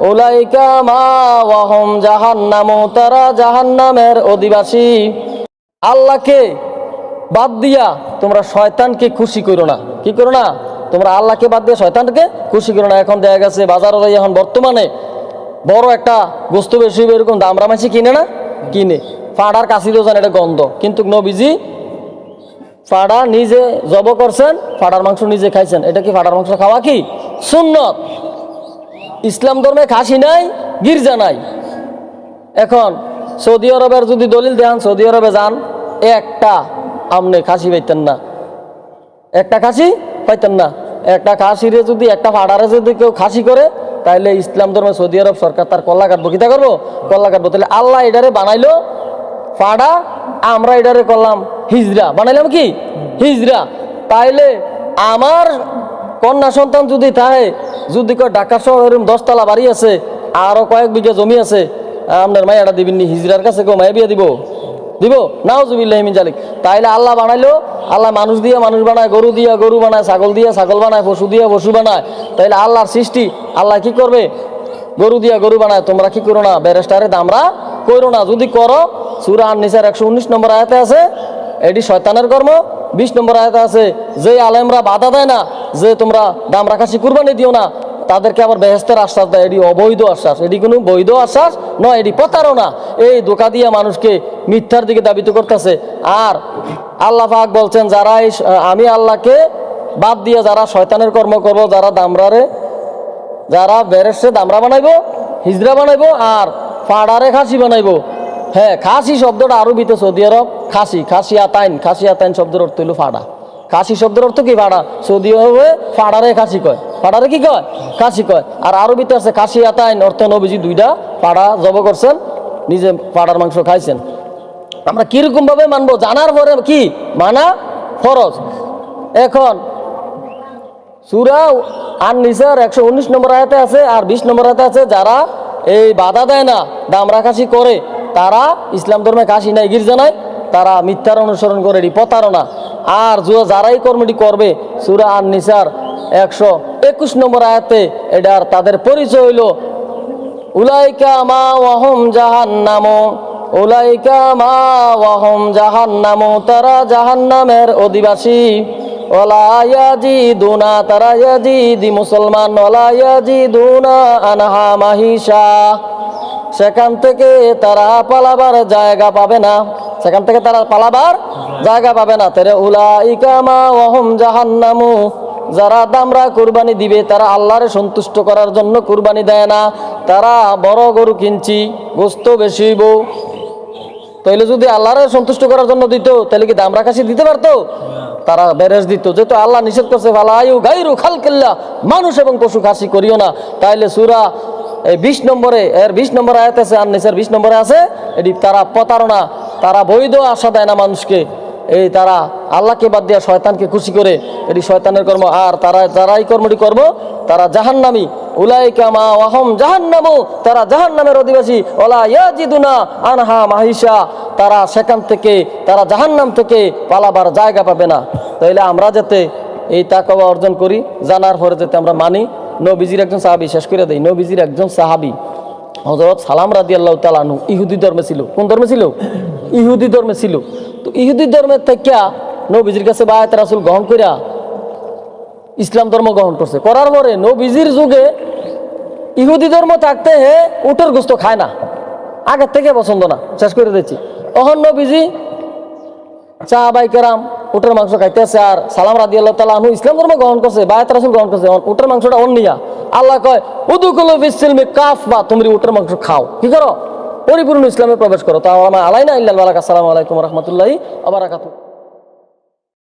উলাইকা মা ওয়াহম তারা জাহান্নামের অধিবাসী। আল্লাহকে বাদ দিয়া তোমরা শয়তানকে খুশি করো না। কি করো না? তোমরা আল্লাহকে বাদ দিয়ে শয়তানকে খুশি করো না। এখন দেখা গেছে বাজারে এখন বর্তমানে বড় একটা বস্তু বেশি এরকম দামরা মাছি কিনে না? কিনে। ফাড়ার কাশিরও জান, এটা গন্ধ। কিন্তু নবীজি ফাড়া নিজে জব করছেন, ফাড়ার মাংস নিজে খাইছেন। এটা কি ফাড়ার মাংস খাওয়া কি? সুন্নত। ইসলাম ধর্মে খাসি নাই, গির্জা নাই। এখন সৌদি আরবের যদি দলিল দেন, সৌদি আরবে যান, একটা আমনে খাসি পাইতেন না। একটা খাসি পাইতেন না। একটা খাসিরে যদি, একটা ফাড়ারে যদি কেউ খাসি করে তাহলে ইসলাম ধর্মে সৌদি আরব সরকার তার কল্লা কাটবো। কিতা করব? কল্লা কাটবো। তাহলে আল্লাহ এটারে বানাইলো, ফাড়া, আমরা এটারে করলাম হিজরা। বানাইলাম কি? হিজরা। তাইলে আমার কন্যা সন্তান যদি তাহে যদি কয় ঢাকা শহর এরকম দশতলা বাড়ি আছে, আরও কয়েক বিঘা জমি আছে আপনার মায়েরা দিবেননি হিজরার কাছে কেউ মায়া বিয়ে দিব? দিব? নাও জুবিল্লাহিমিন জালিক। তাইলে আল্লাহ বানাইলো, আল্লাহ মানুষ দিয়ে মানুষ বানায়, গরু দিয়া গরু বানায়, ছাগল দিয়া ছাগল বানায়, পশু দিয়া পশু বানায়। তাইলে আল্লাহর সৃষ্টি, আল্লাহ কি করবে? গরু দিয়া গরু বানায়, তোমরা কি করো না? ব্যারেস্টারে দামরা করো না। যদি করো, সুরা আন নিসার একশো উনিশ নম্বর আয়াতে আছে, এটি শয়তানের কর্ম। বিশ নম্বর আয়াতে আছে যে আলেমরা বাধা দেয় না, যে তোমরা দাম রাখাসি কুরবানি দিও না, তাদেরকে আবার বেহেস্তের আশ্বাস দেয়। এটি অবৈধ আশ্বাস। এটি কোনো বৈধ আশ্বাস নয়, এটি প্রতারণা। এই দোকা দিয়ে মানুষকে মিথ্যার দিকে দাবিত করতেছে। আর আল্লাহ পাক বলছেন, যারা এই আমি আল্লাহকে বাদ দিয়ে যারা শয়তানের কর্ম করব, যারা দামরারে, যারা বেরেসে দামরা বানাইবো, হিজরা বানাইবো, আর ফাড়ারে খাসি বানাইবো। হ্যাঁ খাসি শব্দটা আরবিতে সৌদি আরব খাসি খাসি আতাইন খাসি আতাইন শব্দের অর্থ হইল ফাড়া। খাসি শব্দের অর্থ কি ফাড়া? সৌদি আরবে ফাড়ারে খাসি কয়। ফাড়ারে কি কয়? খাসি কয়। আর আরবিতে আছে খাসি আতাইন, অর্থ নবীজি দুইটা ফাড়া জব করছেন, নিজে ফাড়ার মাংস খাইছেন। আমরা কীরকম ভাবে মানবো? জানার পরে কি? মানা ফরজ। এখন, সুরা আর নিসার একশো উনিশ নম্বর আয়াতে আছে, আর বিশ নম্বর আয়াতে আছে, যারা এই বাধা দেয় না দামরা কাশি করে, তারা ইসলাম ধর্মে কাশি নাই, গির্জা নাই তারা মিথ্যার অনুসরণ করে এটি প্রতারণা। আর জুয়া যারাই কর্মটি করবে, সুরা আর নিসার একশো একুশ নম্বর আয়াতে এটার তাদের পরিচয় হইল, উলাইকা মা ওয়াহম জাহান্নামো, উলাইকা মা ওয়াহম জাহান্নামো, তারা জাহান্নামের অধিবাসী। ওলায়াজি দুনা তারা ইয়াজিদি মুসলমান। ওলায়াজি দুনা আনহা মাহিসা সেখান থেকে তারা পালাবার জায়গা পাবে না। সেখান থেকে তারা পালাবার জায়গা পাবে না। তেরে উলাইকা মা ওয়াহম জাহান্নামু। যারা দামরা কুরবানি দিবে, তারা আল্লাহরে সন্তুষ্ট করার জন্য কুরবানি দেয় না। তারা বড় গরু কিনছি, গোস্ত বেশি বউ তাইলে যদি আল্লাহরে সন্তুষ্ট করার জন্য দিত তাহলে কি দামরা কাছে দিতে পারতো? তারা বেরেস দিত। যেহেতু আল্লাহ নিষেধ করছে ভালো ভালায়ু গাইরু খালকিল্লা মানুষ এবং পশু খাসি করিও না। তাইলে সুরা এই বিশ নম্বরে, এর বিশ নম্বরে আয়াত আছে, আর নিচের বিশ নম্বরে আছে, এটি তারা প্রতারণা, তারা বৈধ আশা দেয় না মানুষকে। এই তারা আল্লাহকে বাদ দিয়া শয়তানকে খুশি করে, এটি শয়তানের কর্ম। আর তারা যারা এই কর্মটি করব তারা জাহান্নামি। উলাইকা মা ওয়াহম জাহান্নামু, তারা জাহান্নামের অধিবাসী। ওলা ইয়াজিদুনা আনহা মাহিসা তারা সেখান থেকে, তারা জাহান্নাম থেকে পালাবার জায়গা পাবে না। তাইলে আমরা যাতে এই তাকওয়া অর্জন করি, জানার পরে যাতে আমরা মানি নবীজির একজন সাহাবি, শেষ করে দেই, নবীজির একজন সাহাবি হজরত সালাম রাদি আল্লাহ তালানু ইহুদি ধর্মে ছিল। কোন ধর্মে ছিল? ইহুদি ধর্মে ছিল। তো ইহুদি ধর্মের থেকে নবীজির কাছে বায়াত রাসুল গ্রহণ করিয়া ইসলাম ধর্ম গ্রহণ করছে। করার পরে নবীজির যুগে ইহুদি ধর্ম থাকতে হে উটের গোস্ত খায় না। আগের থেকে পছন্দ না। শেষ করে দিচ্ছি অহন নবীজি চা বাই কেরাম, উটের মাংস খাইতেছে আর। সালাম রাদি আল্লাহ তালা আনু ইসলাম ধর্ম গ্রহণ করছে, বায়াত রাসুল গ্রহণ করছে। উটের মাংসটা অন্যিয়া আল্লাহ কয় উদুকুল ফিসিলমে কাফ বা তুমি উটের মাংস খাও। কি করো? পরিপূর্ণ ইসলামে প্রবেশ করো। তা আলাইনা ইল্লাহ আলাইকুম রহমতুল্লাহি আবার